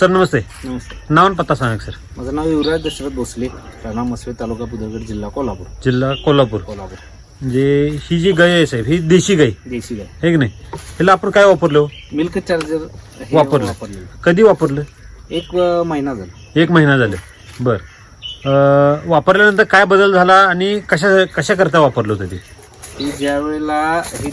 Sir नमस्ते. नमस्ते. नाव आणि पत्ता सांगा सर. माझं नाव युवराज दशरथ भोसले. राणा मसवे तालुका बुधरगड जिल्हा कोल्हापूर. जिल्हा कोल्हापूर. कोल्हापूर. म्हणजे ही जी गाय आहे साहेब ही देशी गाय. देशी गाय. आहे की नाही? ह्याला आपण काय वापरलं? हो? मिल्क चार्जर हे वापरलं. वापरलेलं. कधी वापरलं? एक अं, महिना झाला. एक महिना झाले. बर. अं, वापरल्यानंतर काय बदल झाला आणि कशा कशा करता वापरलं होतं ते? की ज्या वेळेला हे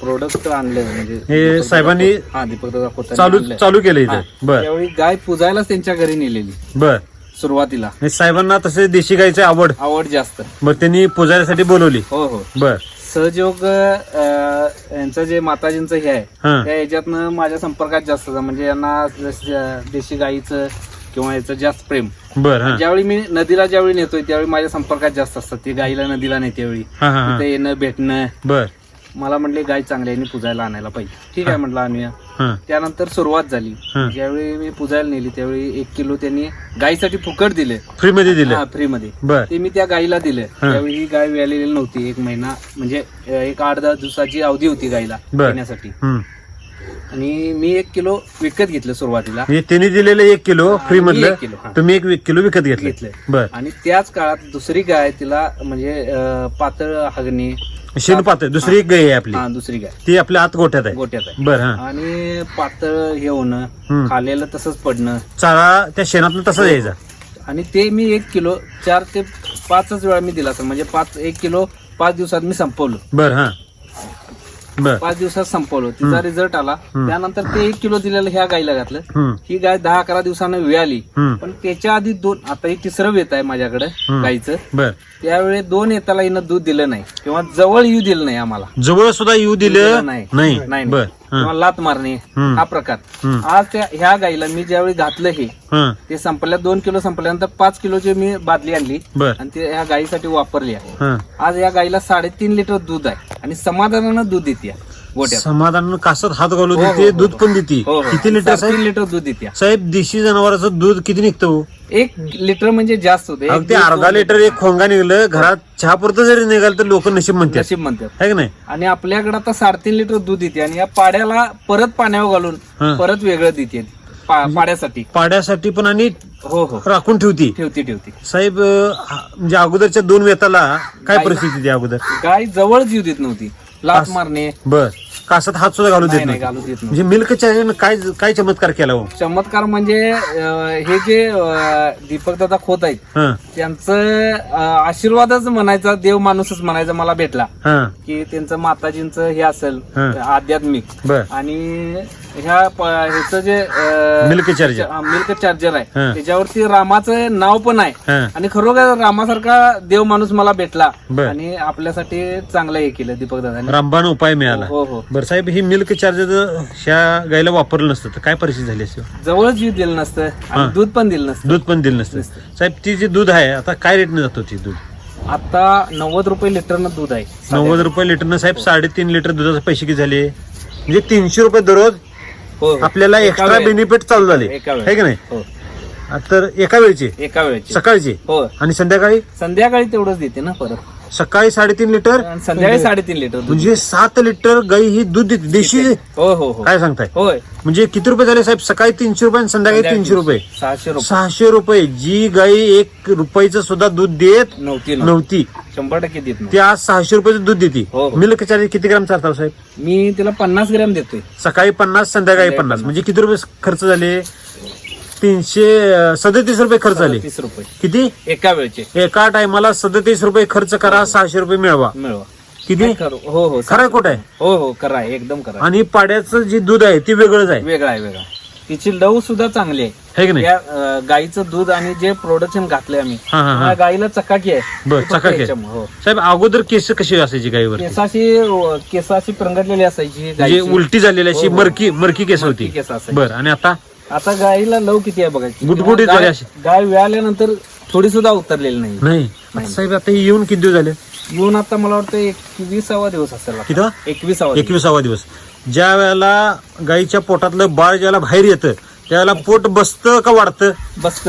प्रोडक्ट आणले म्हणजे हे साहेबांनी हा दीपक दादा खोतांनी चालू आणलंय. चालू केलं. इथं. बर. त्यावेळी गाय पुजायलाच त्यांच्या घरी नेलेली. बर. सुरुवातीला. आणि साहेबांना तसे देशी गायची आवड. आवड जास्त. बर त्यांनी पुजायसाठी बोलवली. हो हो. बर. सहयोग अं, यांचं जे माताजींचं हे आहे हा. त्या ह्याच्यातनं माझ्या संपर्कात जास्त. म्हणजे यांना जसं देशी गाईचं किंवा याचं जास्त प्रेम. बर ज्यावेळी मी नदीला ज्यावेळी नेतोय त्यावेळी माझ्या संपर्कात जास्त असतात. ते गाईला नदीला नेते वेळी. हा हा हा. तिथे येणं भेटणं. बर. मला म्हणले गाय चांगल्याने पुजायला आणायला पाहिजे. ठीक आहे म्हटलं आम्ही. हा. त्यानंतर सुरुवात झाली. हा. ज्यावेळी मी पुजायला नेली त्यावेळी एक किलो त्यांनी गायीसाठी फुकट दिले. फ्री मध्ये दिलं. फ्री मध्ये बर. ते मी त्या गायीला दिले. त्यावेळी ही गाय व्यालेली नव्हती एक महिना. म्हणजे एक आठ दहा दिवसाची अवधी होती गायीला बर. आणि मी एक किलो विकत घेतलं सुरुवातीला. म्हणजे त्यांनी दिलेलं एक किलो फ्री मधलं एक किलो, हा. तुम्ही एक वि- किलो विकत घेतलं. घेतलंय. बर. आणि त्याच काळात दुसरी गाय तिला म्हणजे अं, पातळ हागणे शेण पातळ दुसरी एक गाय आहे आपली. हा दुसरी गाय. ती आपल्या आत गोठ्यात आहे. गोट्यात आहे. बर हा. आणि पातळ हे होणं. खालेलं तसंच पडणं. चारा त्या शेणातनं तसा यायचा. आणि ते मी एक किलो चार ते पाचच वेळा मी दिला असेल. म्हणजे पाच एक किलो पाच दिवसात मी संपवलो. बर हा. बर. पाच दिवसात संपवलो तिचा रिझल्ट आला. त्यानंतर ते एक किलो दिलेलं ह्या गायला घातलं. ही गाय दहा अकरा दिवसानं वेळाली पण त्याच्या आधी दोन आता हे तिसरं वेत आहे माझ्याकडे बर. त्यावेळी दोन येताला हिनं दूध दिलं नाही. किंवा जवळ येऊ दिलं नाही आम्हाला. जवळ सुद्धा येऊ दिलं नाही. नाही. किंवा लात मारणे. हा प्रकार. आज त्या ह्या गाईला मी ज्यावेळी घातलं हे ते संपल्या दोन किलो संपल्यानंतर पाच किलोची मी बादली आणली आणि ते ह्या गाईसाठी वापरली आहे. आज या गाईला साडेतीन लिटर दूध आहे. आणि समाधानानं दूध देते समाधान कासत हात घालू हो, हो, देते हो. दूध पण देते. हो, हो. किती लिटर साहेब? लिटर दूध देते. साहेब देशी जनावराचं दूध किती निघतं हो? एक लिटर म्हणजे जास्त होते. अगदी अर्धा लिटर एक खोंगा निघलं घरात चहा पुरतं जरी निघाल तर लोक नशीब म्हणतात. नशीब म्हणतात. है की नाही? आणि आपल्याकडे आता साडेतीन लिटर दूध येते आणि या पाड्याला परत पाण्यावर घालून हा. परत वेगळं देते. पा- पाड्यासाठी. पाड्यासाठी पण आणि हो हो. राखून ठेवती. ठेवते ठेवते. साहेब अं, हा- म्हणजे अगोदरच्या दोन वेताला काय परिस्थिती होती अगोदर? गाय जवळच येऊ देत नव्हती. लात अस- मारणे. बर. कासात हात सुद्धा घालू देत नाही नाही घालू देत नव्हती. म्हणजे मिल्क चायनं काय काय चमत्कार केला हो? चमत्कार म्हणजे अं, हे जे दीपक दादा खोत आहेत हा. त्यांचं अं, आशीर्वादच म्हणायचा देव माणूसच म्हणायचा मला भेटला. हा. की त्यांचं माताजींचं हे असेल हा. आध्यात्मिक. बर. आणि ह्या प- ह्याचं जे मिल्क चार्जर. मिल्क चार्जर आहे हा. त्याच्यावरती रामाचं नाव पण आहे. हा. आणि खरोखर रामासारखा देव माणूस मला भेटला. बर. आणि आपल्यासाठी चांगलं हे केलं दीपक दादाने. रामबाण उपाय मिळाला. हो हो. बरं साहेब ही मिल्क चार्जर ह्या गायला वापरलं नसतं तर काय परिस्थिती झाली असते? जवळच जीव दिलं नसतं. आणि दूध पण दिलं नसतं. दूध पण दिलं नसतं. साहेब ती जी दूध आहे आता काय रेटने जातो ती दूध? आता नव्वद रुपये लिटरनं दूध आहे नव्वद रुपये लिटरनं साहेब साडेतीन लिटर दुधाचे पैसे किती झाले? म्हणजे तीनशे रुपये दररोज हो, हो. आपल्याला एका एक्स्ट्रा. बेनिफिट चालू झाले. आहे की नाही? हो. तर एका वेळची? एका वेळेची. सकाळची? हो. आणि संध्याकाळी? संध्याकाळी तेवढंच देते ना परत. सकाळी साडेतीन लिटर आणि संध्याकाळी साडेतीन लिटर दूध. म्हणजे सात लिटर गाई ही दूध देते. देशी हो हो हो. काय सांगताय? होय. म्हणजे किती रुपये झाले साहेब? सकाळी तीनशे रुपये आणि संध्याकाळी तीनशे रुपये. सहाशे रुपये. सहाशे रुपये. जी गाई एक रुपयाचं सुद्धा दूध देत नव्हती ना नव्हती. शंभर टक्के देत नाही ती आज सहाशे रुपयाचं दूध देते. हो, हो. मिल्क चार्ज किती ग्राम चालतात साहेब? मी तिला पन्नास ग्रॅम देतोय. सकाळी पन्नास संध्याकाळी पन्नास. म्हणजे किती रुपये खर्च झाले? तीनशे सदतीस रुपये खर्च झाले तीस रुपये. किती? एका वेळचे. एका टायमाला सदतीस रुपये खर्च करा सहाशे रुपये मिळवा. मिळवा. किती? करू. हो हो. खरं कुठं आहे? हो हो करा आहे, एकदम करा. आणि पाड्याचं जे दूध आहे ते वेगळंच आहे. वेगळा आहे वेगळा. तिची लव सुद्धा चांगली आहे. है की नाही? या अं, गाईचं दूध आणि जे प्रोडक्शन घातलंय आम्ही हा हा हा. त्या गाईला चकाकी आहे. बर ती फक्त चकाकी आहे. याच्यामुळे, हो. साहेब अगोदर केस कशी असायची गाईवर केसाशी केसाशी प्रंगटलेली असायची म्हणजे गाईची. उलटी झालेली अशी हो, हो. मरकी मरकी केस मरकी होती. केस असायची. बर आणि आता? आता गाईला लव किती आहे बघायची गुटगुटीत झाली गाय- अशी. गाय व्याल्यानंतर थोडी सुद्धा उतरलेली नाही. नाही. आता साहेब आता हे येऊन किती दिवस झाले? येऊन आता मला वाटतं एकविसावा दिवस असेल आता. किती? एकविसावा दिवस. एकविसावा दिवस. ज्या वेळेला गाईच्या पोटातलं बाळ ज्याला बाहेर येतं त्याला पोट बसतं का वाढतं? बसत.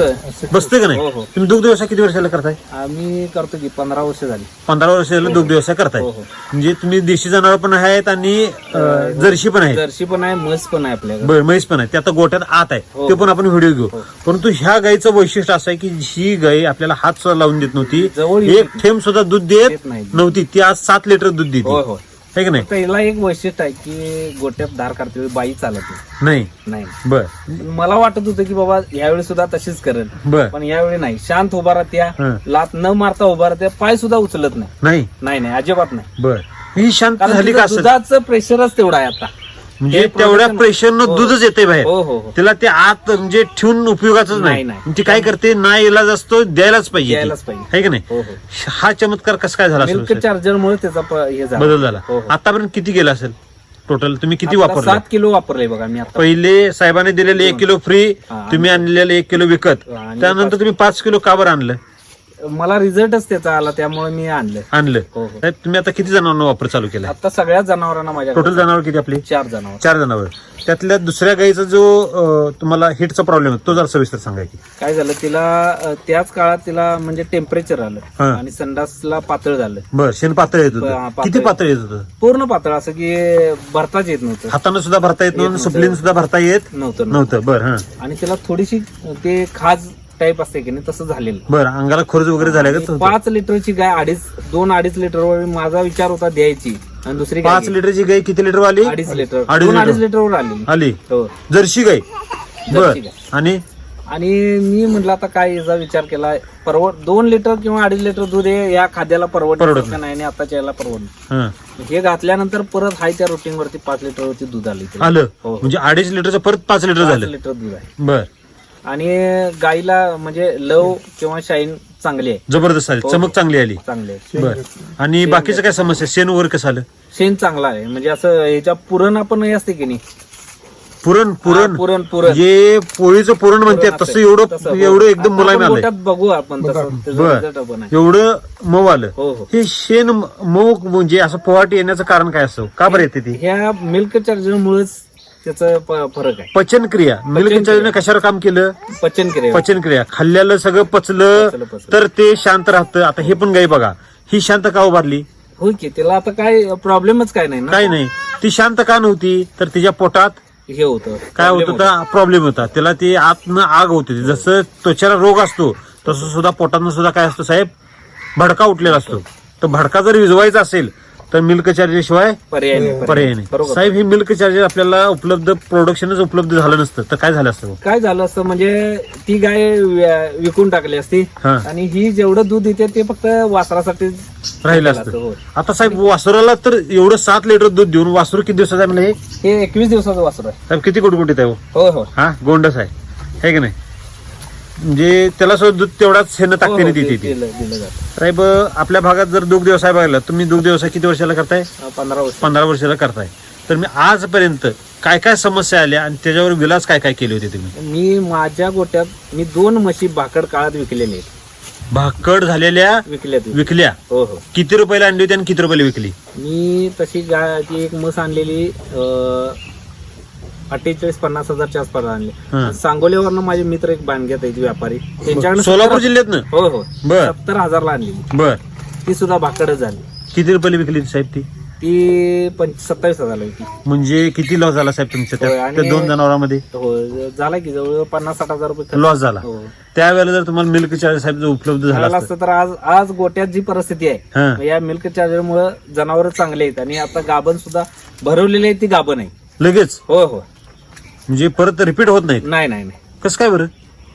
बसतं का नाही? हो, हो. तुम्ही दुग्ध व्यवसाय किती वर्षाला करताय? आम्ही करतो की पंधरा वर्ष झाली. पंधरा वर्षाला दुग्ध व्यवसाय करताय. हो, हो. म्हणजे तुम्ही देशी जनावर पण आहेत आणि अं, जर्शी पण आहेत. जर्सी पण आहे म्हस पण आहे आपल्याकडे. बर म्हैस पण आहे. ते आता गोठ्यात आत आहे. हो. ते पण आपण व्हिडिओ घेऊ. परंतु ह्या गायचं वैशिष्ट्य असं आहे की ही गाय आपल्याला हात सुद्धा लावून देत नव्हती. येत एक थेंब सुद्धा दूध देत देत नाही. नव्हती. ती आज सात लिटर दूध देते. होय. आहे की नाही? तर हिला एक वैशिष्ट्य आहे की गोट्यात धार काढते वेळी बाई चालत नाही. नाही। नाही. बर. मला वाटत होतं की बाबा यावेळी सुद्धा तशीच करेल. बर. पण यावेळी नाही. शांत उभा राहत्या. लात न मारता उभा राहत्या पाय सुद्धा उचलत नाही. नाही. नाही नाही. अजिबात नाही. बर. ही शांत झाली का दुधाचं प्रेशरच तेवढं आहे आता. म्हणजे तेवढ्या प्रेशरनं हो. दूधच येते बाहेर. हो हो हो. त्याला ते आत म्हणजे ठेवून उपयोगाच नाही. नाही, नाही. ती काय करते? ना इलाज असतो द्यायलाच पाहिजे द्यायलाच ती. पाहिजे. है की नाही? हो चमत्कार कसा काय झाला मिल्क असेल चार्जर मुळे त्याचा प- हे झाला. बदल झाला. हो, हो. आतापर्यंत किती गेला असेल? टोटल तुम्ही किती आता वापरला? सात किलो वापरले बघा मी आता. पहिले साहेबांनी दिलेले एक किलो फ्री हा. तुम्ही आणलेले एक किलो विकत. आणि त्यानंतर तुम्ही पाच किलो का बरं आणलं? मला रिझल्टच त्याचा आला त्यामुळे मी आणलं. आणलं. हो हो. साहेब, तुम्ही आता किती जनावरांना वापर चालू केला? आता सगळ्या जनावरांना माझ्या टोटल जनावर किती आपली? चार जनावर. चार जनावर. त्यातल्या दुसऱ्या गाईचा जो अं, तुम्हाला हिटचा प्रॉब्लेम तो जरा सविस्तर सांगा की. काय झालं तिला अ, त्याच काळात तिला म्हणजे टेम्परेचर आलं हा. आणि संडासला पातळ झालं. बर शेण पातळ येत हा, होतं पातळ. किती पातळ येत होतं? पूर्ण पातळ असं की भरताच येत नव्हतं. हातानं सुद्धा भरता येत नव्हतं नव्हतं. सुपलीन सुद्धा भरता येत नव्हतं नव्हतं. बर हा. आणि तिला थोडीशी ते खाज टाईप असते की नाही तसं झालेलं बर अंगाला खोरज वगैरे झाल्या का आणि? पाच लिटरची गाय अडीच दोन अडीच लिटरवर माझा विचार होता द्यायची. आणि दुसरी गाय पाच लिटरची गाय किती लिटर वाली अडीच लिटर. अडीच दोन लिटर. अडीच लिटरवर आलेली आली. हो. जर्शी गाय. बर. आणि? आणि मी म्हटलं आता काय याचा विचार केला परवड दोन लिटर किंवा अडीच लिटर दूध हे या खाद्याला परवडत परवडत नाही. आणि आताच्या याला परवडत हा. हे घातल्यानंतर परत हाय त्या रुटीन वरती पाच लिटर वरती दूध आली. आलं. हो. म्हणजे अडीच लिटरचं परत पाच लिटर पाच झालं. लिटर दूध आहे. बर. आणि गाईला म्हणजे लव किंवा शाईन चांगली आहे. जबरदस्त आली. हो. चमक चांगली आली. चांगली आहे. बर. आणि बाकीचं काय समस्या? शेण वगैरे कसं आलं? शेण चांगला आहे. म्हणजे असं ह्याच्या पुरण आपण हे असते की नाही? पुरण पुरण हा, पुरण. पुरण जे पोळीचं पुरण म्हणते. तसं. एवढं तसं, हो. एवं एकदम मुलायम आपण आलंय. गोट्यात बघू आपण तसं. त्याचा बर. result पण आहे. एवढं मऊ आलं. हो हो. हे शेण मऊ म्हणजे असं पोहाट येण्याचं कारण काय असतं का बरं येते ती? ह्या मिल्क चार्जर मुळेच त्याचा प- फरक आहे. पचन क्रिया मिल्क क्रिया. चार्जरने कशावर काम केलं? पचन क्रिया पचन क्रिया खाल्ल्याला सगळं पचलं पचलं, पचलं. तर ते शांत राहतं. आता हे पण गाई बघा. ही शांत का उभारली? होय की त्याला आता काय प्रॉब्लेमच काय नाही ना? काय नाही. ती शांत का नव्हती? तर तिच्या पोटात हे होतं. काय होत Problem होता? प्रॉब्लेम होता. त्याला ती आतनं आग होती. जसं त्वचेला रोग असतो तसं सुद्धा पोटातनं सुद्धा काय असतो साहेब? भडका उठलेला असतो. तर भडका जर विजवायचा असेल तर मिल्क चार्जर शिवाय पर्याय नाही पर्याय नाही. बरोबर. साहेब हे मिल्क चार्जर आपल्याला उपलब्ध प्रोडक्शनच उपलब्ध झालं नसतं. तर काय झालं असतं काय झालं असतं म्हणजे ती गाय विकून टाकली असती हा. आणि ही जेवढं दूध देते ते फक्त वासरासाठी राहिलं असतं, हो. आता साहेब वासुराला तर एवढं सात लिटर दूध देऊन वासरू किती दिवसाचं आहे म्हणजे हे? हे एकवीस दिवसाचं वासर आहे. साहेब किती कुटकुटीत आहे हो? होय होय. हा गोंडस आहे. है की नाही? म्हणजे त्याला सुद्धा दूध तेवढाच शेण हो, ताकदीने हो, देते दि- ती. दिलं दिलं जातं. साहेब आपल्या भागात जर दुग्ध व्यवसाय बघायला तुम्ही दुग्ध व्यवसाय किती वर्षाला करताय? अं, पंधरा वर्ष. पंधरा वर्षाला करताय. तर मी आजपर्यंत काय काय समस्या आल्या आणि त्याच्यावर विलास काय काय केले होते तुम्ही? मी माझ्या गोट्यात मी दोन म्हशी भाकड काळात विकलेले आहेत. भाकड झालेल्या विकल्यात विकल्या. हो हो. किती रुपयाला आणली होती आणि किती रुपयाला विकली? मी तशी ती एक म्हस आणलेली अठ्ठेचाळीस पन्नास हजारच्या आसपास आणली. सांगोलीवरनं माझे मित्र एक बांधग्यात आहेत व्यापारी. त्यांच्याकडे सोलापूर जिल्ह्यातनं? हो हो. बर. सत्तर हजारला आणली बर. ती सुद्धा भाकडच झाली. किती रुपयाला विकली साहेब ती? ती सत्तावीस हजारला होती म्हणजे किती लॉस झाला साहेब तुमच्या दोन जनावरांमध्ये? हो झाला की जवळ पन्नास साठ हजार रुपये. लॉस झाला. हो. त्यावेळेला जर तुम्हाला मिल्क चार्ज साहेब जर उपलब्ध झाला असतं तर आज आज गोट्यात जी परिस्थिती आहे या मिल्क चार्जर मुळे जनावर चांगले आहेत. आणि आता गाभण सुद्धा भरवलेली आहे ती गाभण आहे. लगेच? हो हो म्हणजे परत रिपीट होत नाहीत? नाही नाही नाही. कसं काय बरं?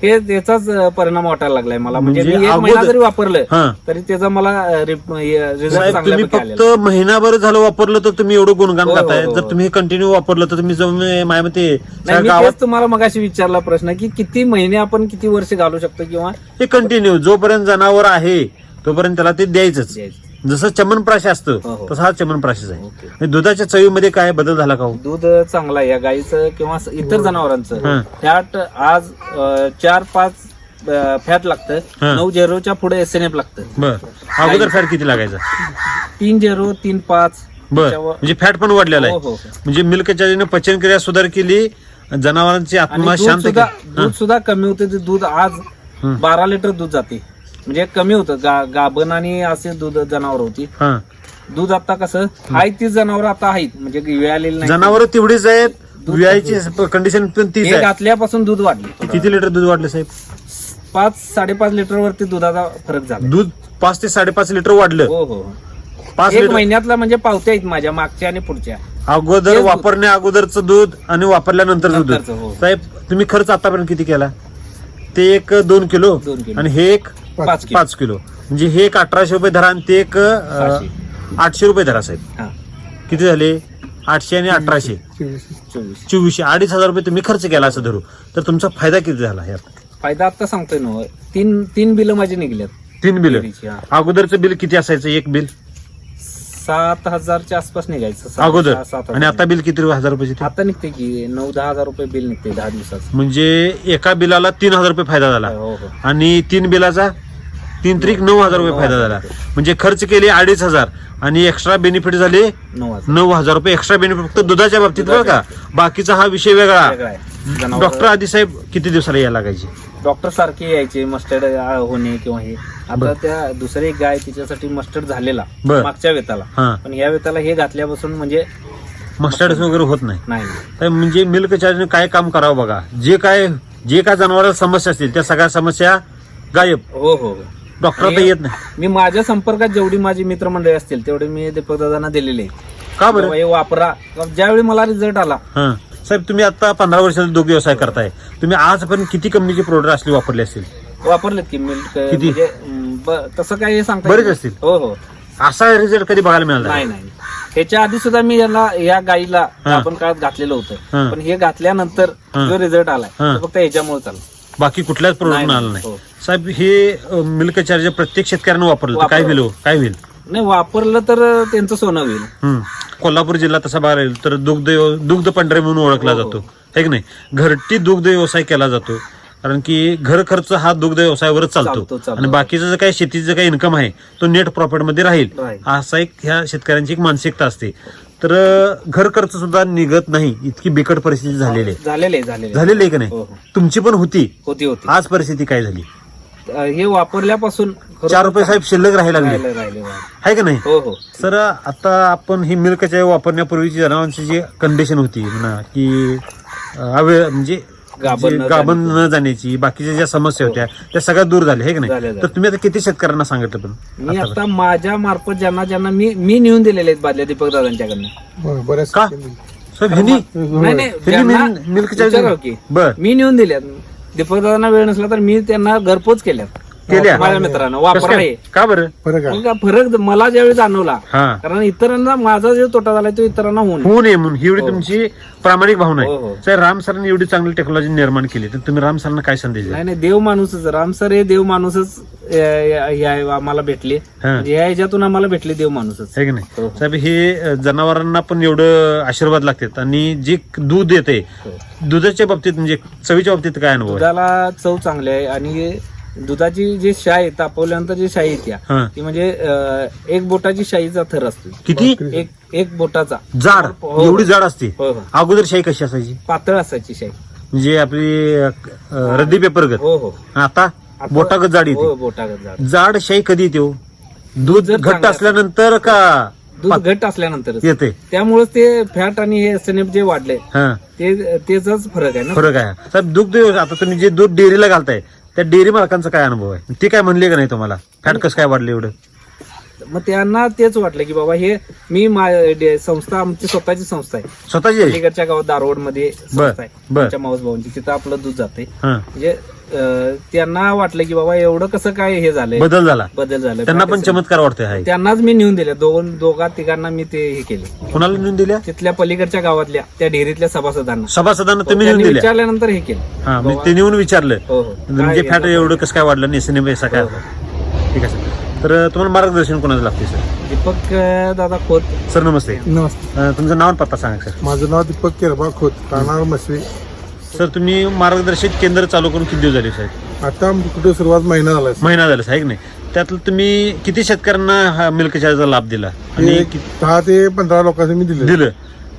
हे त्याचाच अं, परिणाम वाटायला लागलाय मला. म्हणजे म्हणजे अगोदर- जरी वापरलं तरी त्याचा मला रिझल्ट साहेब तुम्ही फक्त महिनाभर झालं वापरलं तर तुम्ही एवढं गुणगान हो, हो, करताय. हो, जर. तुम्ही कंटिन्यू वापरलं तर तुम्ही जाऊन माझ्या मते नाही सगळ्या मी गावात तेच तुम्हाला मगाशी विचारला प्रश्न की किती महिने आपण किती वर्ष घालू शकतो किंवा हे कंटिन्यू जोपर्यंत जनावर आहे तोपर्यंत त्याला ते द्यायचंच. द्यायचं. जसं चमनप्राश असतं हो, हो. तसा हा चमनप्राश आहे. ओके. आणि दुधाच्या चवीमध्ये काय बदल झाला का हो? दूध चांगलं आहे. या गाईचं किंवा स- इतर जनावरांचं हा. फॅट आज अं, चार पाच फॅट लागतं. हा. नऊ झिरोच्या पुढे एस एन एफ लागतं. बर. अगोदर फॅट किती लागायचा? तीन झिरो तीन पाच. बर. त्याच्यावर- म्हणजे फॅट पण वाढलेला हो आहे हो. म्हणजे मिल्क चार्जरने पचन क्रिया सुधार केली जनावरांची आणि आत्मा दूध शांत सुद्धा दूध सुद्धा कमी होते ते दूध आज हं. बारा लिटर दूध जाते. म्हणजे कमी होतं. गा गाभण आणि असे दूध जनावर होती. हा. दूध आता कसं आहे तीच जनावर आता आहेत. म्हणजे वेळ आलेली नाही जनावर तेवढीच आहेत व्यायची कंडिशन पण तीच हे आहे. घातल्यापासून दूध वाढले. किती लिटर दूध वाढलं साहेब? पाच साडेपाच लिटर वरती दुधाचा फरक झाला. दूध पाच ते साडेपाच लिटर वाढलं. हो हो. पाच एक लिटर महिन्यातला म्हणजे पावत्या आहेत माझ्या मागच्या आणि पुढच्या. अगोदर तेच दूध. वापरण्या अगोदरचं दूध आणि वापरल्यानंतरचं दूध. नंतरचं, हो. साहेब तुम्ही खर्च आतापर्यंत किती केला? ते एक दोन किलो दोन किलो. आणि हे एक पाच किलो. पाच किलो. म्हणजे हे एक अठराशे रुपये धरा आणि ते एक अं. आठशे रुपये धरा साहेब. हा. किती झाले? आठशे आणि अठराशे. चोवीस चोवीसशे. अडीच हजार रुपये तुम्ही खर्च केला असं धरू. तर तुमचा फायदा किती झाला ह्यात फायदा आता सांगतोय ना तीन तीन बिल माझी निघल्यात. तीन बिल? हा. अगोदरचं बिल किती असायचं? एक बिल? सात हजारच्या आसपास निघायचं. सात- अगोदर. सहा- सात आणि आता बिल किती हजार रुपयाचे आता निघते की नऊ दहा हजार रुपये बिल निघते दहा दिवसाचं. म्हणजे एका बिलाला तीन हजार रुपये फायदा झाला. हो हो. आणि तीन बिलाचा? तीन त्रिक नऊ हजार रुपये फायदा झाला. म्हणजे खर्च केले अडीच हजार आणि एक्स्ट्रा बेनिफिट झाले नऊ हजार. नऊ हजार रुपये. एक्स्ट्रा बेनिफिट फक्त दुधाच्या बाबतीत बरं का? बाकीचा हा विषय वेगळा. वेगळा आहे. जनावरं- डॉक्टर आधी साहेब किती दिवसाला यायला लागायचे? डॉक्टर सारखे यायचे मस्टर्ड होणे किंवा हे. आता त्या दुसरी एक गाय तिच्यासाठी मस्टर्ड झालेला बर. मागच्या वेताला. हा. पण या वेताला हे घातल्यापासून म्हणजे मस्टर्ड वगैरे होत नाही. नाही. तर म्हणजे मिल्क चार्जने काय काम करावं बघा. जे काय जे काय जनावराला समस्या असतील त्या सगळ्या समस्या गायब. हो हो हो. डॉक्टर आणि येत नाही मी माझ्या संपर्कात जेवढी माझी मित्रमंडळी असतील तेवढे मी दीपक दादांना दिलेले आहे. का बरं हे वापरा ज्यावेळी मला रिझल्ट आला हा साहेब तुम्ही आता पंधरा वर्षाचा दुग्ध व्यवसाय करताय तुम्ही आजपर्यंत किती कंपनीचे प्रोडक्ट असले वापरले असतील वापरलेत की मिल्क किती? म्हणजे अं, ब- तसं काही सांगता बरेच येत नाही. असतील. हो हो असा रिझल्ट कधी बघायला मिळाला नाही नाही ह्याच्या आधी सुद्धा मी याला या गाईला हा. आपण काळात घातलेलं हा. होतं पण हे घातल्यानंतर हा. जो रिझल्ट आलाय हा. तो फक्त ह्याच्यामुळे चालला बाकी कुठल्याच प्रोडक्ट नाही, आला नाही हो. साहेब हे मिल्क चार्जर प्रत्येक शेतकऱ्यानं वापरलं तर काय. होईल हो? काय होईल नाही वापरलं तर त्यांचं सोनं होईल हम्म. कोल्हापूर जिल्हा तसा बघायला गेलं तर दुग्ध दुग्ध पंढरे म्हणून ओळखला हो, हो. जातो है की नाही घरटी दुग्ध व्यवसाय केला जातो कारण की घर खर्च हा दुग्ध व्यवसायावरच चालतो, चालतो चालतो. आणि बाकीचं जे काही शेतीचं काही इन्कम आहे तो नेट प्रॉफिटमध्ये राहील राहील. असा एक ह्या शेतकऱ्यांची एक मानसिकता असते तर घर खर्च सुद्धा निघत नाही. इतकी बिकट परिस्थिती झालेली आहे. झालेले झालेले झालेली आहे की हो, नाही? हो. तुमची पण होती. होती होती. आज परिस्थिती काय झाली? हे वापरल्यापासून चार रुपये साहेब शिल्लक राहायला लागले. राहिले राहिले राहिले. आहे का नाही? हो हो. सर आता आपण ही मिल्क चाय वापरण्यापूर्वीची जनावरांची जी कंडिशन होती म्हणा की अं, अवे म्हणजे गाभण न गाभण न जाण्याची बाकीच्या ज्या समस्या होत्या त्या सगळ्या दूर झाल्या हे की झाल्या, नाही? झाल्या. तर तुम्ही आता किती शेतकऱ्यांना सांगितलं पण? मी आता माझ्या मार्फत ज्यांना ज्यांना मी मी नेऊन दिलेले आहेत बादल्या दीपक दादांच्याकडनं. बऱ्याच का? साहेब ह्यांनी? नाही नाही ह्यांनी ज्यांना- मिल- मिल्क चाय विचारावं की बर. मी नेऊन दिल्यात. दीपक दादांना वेळ नसला तर मी त्यांना घरपोच केल्यात. केल्या? माझ्या मित्रांना कसं वापरा काय? हे. का बरं? फरक मग फरक मला ज्यावेळी जाणवला हा. कारण इतरांना माझा जो तोटा झालाय तो इतरांना होऊन. होऊ नये म्हणून. ही एवढी तुमची प्रामाणिक भावना हो, आहे. हो. साहेब राम सरांनी एवढी चांगली टेक्नॉलॉजी निर्माण केली तर तुम्ही राम सरांना काय संदेश द्याल? नाही नाही देव माणूसच राम सर हे देव माणूसच अं, या- या- आम्हाला भेटले. हा. म्हणजे या ह्याच्यातून आम्हाला भेटले देव माणूसच. आहे की नाही? हो. साहेब हे अ, जनावरांना पण एवढं आशीर्वाद लागतात आणि जे दूध येते हो. दुधाच्या बाबतीत म्हणजे चवीच्या बाबतीत काय अनुभव आहे? दुधाला चव चांगली आहे आणि दुधाची जी शाई तापवल्यानंतर जी शाई येत्या हा. ती म्हणजे अं, एक बोटाची शाईचा थर असतो. किती? एक एक बोटाचा. जाड. हो. एवढी जाड असते? हो हो. अगोदर शाई कशी असायची? पातळ असायची शाई. म्हणजे आपली अ, रद्दी पेपर गत. हो हो. आता आता- बोटागत जाड हो येते बोटागत जाड. जाड शाई कधी येते हो? दूध जर घट्ट चांगलं असल्यानंतर का दूध घट्ट असल्यानंतर येते. त्यामुळेच ते फॅट आणि हे एसएनएफ जे वाढले हा. ते त्याचाच फरक आहे ना. फरक आहे. साहेब दुग्ध व्यवसाय- आता तुम्ही जे दूध डेअरीला घालताय त्या डेअरी मालकांचा काय अनुभव आहे? ते काय म्हणले का नाही तुम्हाला? फॅट कसं काय वाढलं एवढं? मग त्यांना तेच वाटलं की बाबा हे मी मा- डे- संस्था आमची स्वतःची संस्था आहे. स्वतःची? आहे? अलीकडच्या गावात दारवडमध्ये संस्था आहे. बर. आमच्या माऊस भाऊंची. तिथं आपलं दूध जाते हा. म्हणजे अं, त्यांना वाटलं की बाबा एवढं कसं काय हे झालंय? बदल झाला. बदल झाला त्यांना पण चमत्कार वाटतोय हाय त्यांनाच मी नेऊन दिल्या. दोन दोघा तिघांना मी ते हे केले. कुणाला नेऊन दिल्या? तिथल्या पलीकडच्या गावातल्या त्या डेअरीतल्या सभासदांना. सभासदांना तुम्ही नेऊन त्यांनी दिल्या? विचारल्यानंतर हे केलं. हा म्हणजे ते नेऊन विचारलं. हो हो. म्हणजे काय फॅट हे- एवढं कसं काय वाढलं नाही सिनेमा काय हो, हो. आहे तर तुम्हाला मार्गदर्शन कोणाचं लागते सर? दीपक अं, दादा खोत. सर नमस्ते. नमस्ते. अं, तुमचं नाव आणि पत्ता सांगा सर. माझं नाव दीपक केरबा खोत राहणार मसवी सर तुम्ही मार्गदर्शित केंद्र चालू करून किती दिवस झाले साहेब आता कुठे सुरुवात महिना झाला महिना झाला आहे की नाही? त्यातलं तुम्ही किती शेतकऱ्यांना हा मिल्क चार्जचा लाभ दिला? आणि कि- दहा ते पंधरा लोकांनी मी दिले दिलं.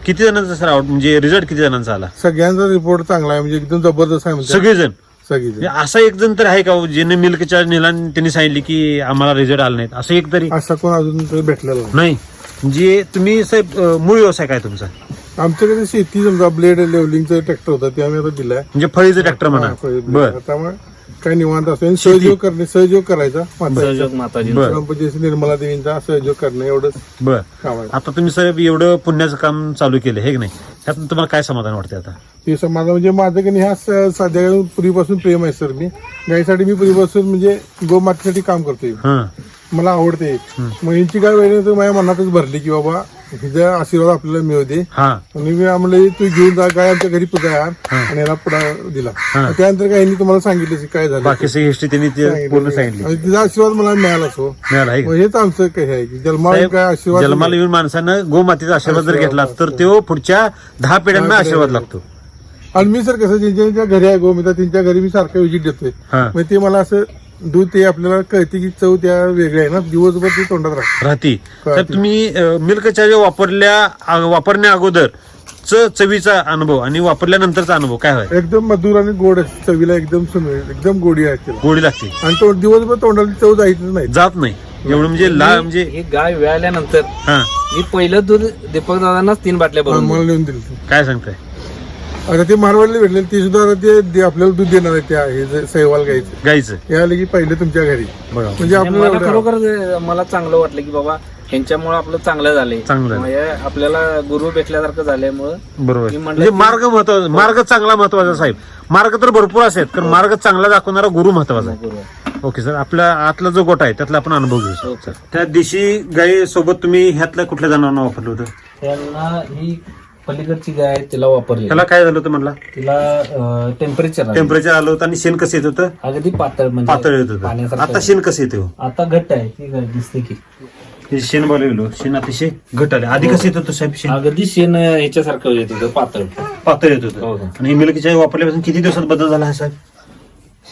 किती जणांचा सर आवड म्हणजे रिझल्ट किती जणांचा आला? सगळ्यांचा रिपोर्ट चांगला आहे म्हणजे एकदम जबरदस्त आहे म्हणजे. सगळेजण? सगळी म्हणजे असा एक जण तर आहे का हो, ज्याने मिल्क चार्ज नेला त्यांनी सांगितले की आम्हाला रिझल्ट आला नाहीत? असं एक तरी? असा कोण अजून भेटलेला नाही. नाही. म्हणजे तुम्ही साहेब मूळ व्यवसाय काय तुमचा? आमच्याकडे शेती समजा ब्लेड लेवलिंगचा ट्रॅक्टर होता ते आम्ही आता दिलाय. म्हणजे फळीचं ट्रॅक्टर म्हणा. बर. त्यामुळे काय निवांत असतो. सहयोग करणे सहयोग करायचा. माता सहयोग माताजी बर. निर्मला देवींचा सहयोग करणे एवढंच बर. काम आहे. आता तुम्ही साहेब एवढं पुण्याचं काम चालू केलं हे की नाही? त्यातून तुम्हाला काय समाधान वाटते आता? ते समाजा म्हणजे माझं की नाही ह्या स- सध्या पूर्वीपासून प्रेम आहे सर मी. गाईसाठी मी पूर्वीपासून म्हणजे गोमातेसाठी काम करतोय. हा. मला आवडते मग यांची काय वेळ माझ्या मनातच भरली की बाबा हिचा आशीर्वाद आपल्याला मिळू दे हा. आणि मी म्हणलं तू घेऊन जा काय आमच्या घरी पुढे आण. आणि याला पुढा दिला. हा. त्यानंतर काय यांनी तुम्हाला सांगितलं की काय झालं? बाकी सगळी हिस्ट्री त्यांनी ते पूर्ण सांगितली. आणि तिचा आशीर्वाद मला मिळाला सो मिळाला आहे का? मग हेच आमचं काय आहे की जन्माला काय आशीर्वाद जन्माला येऊन माणसानं गोमातेचा आशीर्वाद जर घेतला तर तो पुढच्या दहा पिढ्यांना आशीर्वाद लागतो. आणि मी सर कसं ज्यांच्या ज्यांच्या घरी आहे गोमिता त्यांच्या घरी मी सारखं विजिट देतोय. हा. मग ते मला असं दूध ते आपल्याला कळते की चव त्या वेगळ्या आहे ना. दिवसभर ते तोंडात राहते. राहती. तर तुम्ही मिल्क चार्ज वापरल्या वापरण्या अगोदर च चवीचा अनुभव आणि वापरल्यानंतरचा अनुभव काय होय? एकदम मधुर आणि गोड आहे. चवीला एकदम सुंदर एकदम गोडी आहे त्याला गोडी लागते. आणि तो दिवसभर तोंडाला चव जायचंच नाही. जात नाही. एवढं म्हणजे ला म्हणजे ही गाय वेळाल्यानंतर हा. मी पहिलं दूध दीपक दादांनाच तीन बाटल्या भरून मला नेऊन दिली. काय सांगताय? आता ते मारवाडले भेटले ते सुद्धा आता ते दे- आपल्याला दूध देणार आहे त्या हे जे सहवाल गायचं गाईचं हे आले की पहिले तुमच्या घरी. बघा म्हणजे आणि आपल्याला मला एवढं- खरोखर मला चांगलं वाटलं की बाबा ह्यांच्यामुळे आपलं चांगलं झालंय. चांगलं. म्हणजे आपल्याला गुरु भेटल्यासारखं झाल्यामुळं बरोबर. मी म्हणलं म्हणजे मार्ग महत्त्वाचा मार्ग चांगला महत्त्वाचा साहेब. मार्ग तर भरपूर असेल तर मार्ग चांगला दाखवणारा गुरु महत्त्वाचा आहे. गुरु. आहे. Okay sir. आपला आतला जो गोटा आहे त्यातला आपण अनुभव घेऊ हो, सर. त्या देशी गाई सोबत तुम्ही ह्यातल्या कुठल्या जनावरांना वापरलं होतं? त्यांना ही पलीकडची गाय आहे तिला वापरली त्याला काय झालं होतं म्हणला? तिला टेम्परेचर टेम्परेचर आलं. होतं आणि शेण कसं येत होतं? अगदी पातळ म्हणजे पातळ येत होतं. पाण्यासारखं आता शेण कसं येते हो? आता घट्ट आहे ती गाय दिसते की. हे शेण बोलवलो शेण अतिशय घट आले. आधी कसं येत होतं साहेब शेण? अगदी शेण ह्याच्यासारखं येत होतं पातळ. पातळ येत हो, होतं. हो. आणि मिल्कीच्या वापरल्यापासून किती दिवसात बदल झाला आहे साहेब?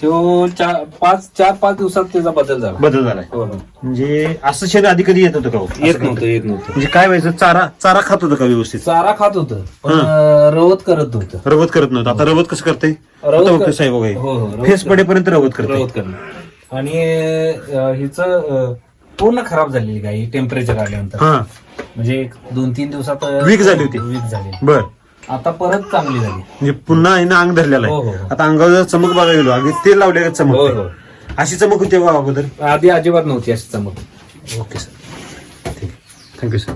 शिव चार पाच चार पाच दिवसात त्याचा बदल झाला. बदल झालाय. हो हो म्हणजे असं शेण आधी कधी येत होतं का हो? येत असं नव्हतं येत नव्हतं. म्हणजे काय व्हायचं? चारा चारा खात होतं का व्यवस्थित? चारा खात होतं पण अं, रवत करत होतं रवत करत नव्हतं. आता रवत कसं करते रवत आता कर- साहेब हो, हो, वगैरे रवत फेस पडेपर्यंत रवत करते रवत करणं आणि हिचं पूर्ण खराब झालेली गाय टेम्परेचर आल्यानंतर. हा. म्हणजे एक दोन तीन दिवसात Weak झाली होती. weak झाली बर. आता परत चांगली झाली. म्हणजे पुन्हा हिनं अंग धरलेलं हो, हो, आहे हो. आता अंगावर जर चमक बघायला गेलो अगदी तेल लावलेलं हो चमक हो. अशी चमक होती बा अगोदर? आधी अजिबात नव्हती अशी चमक. ओके सर ठीक. Thank you sir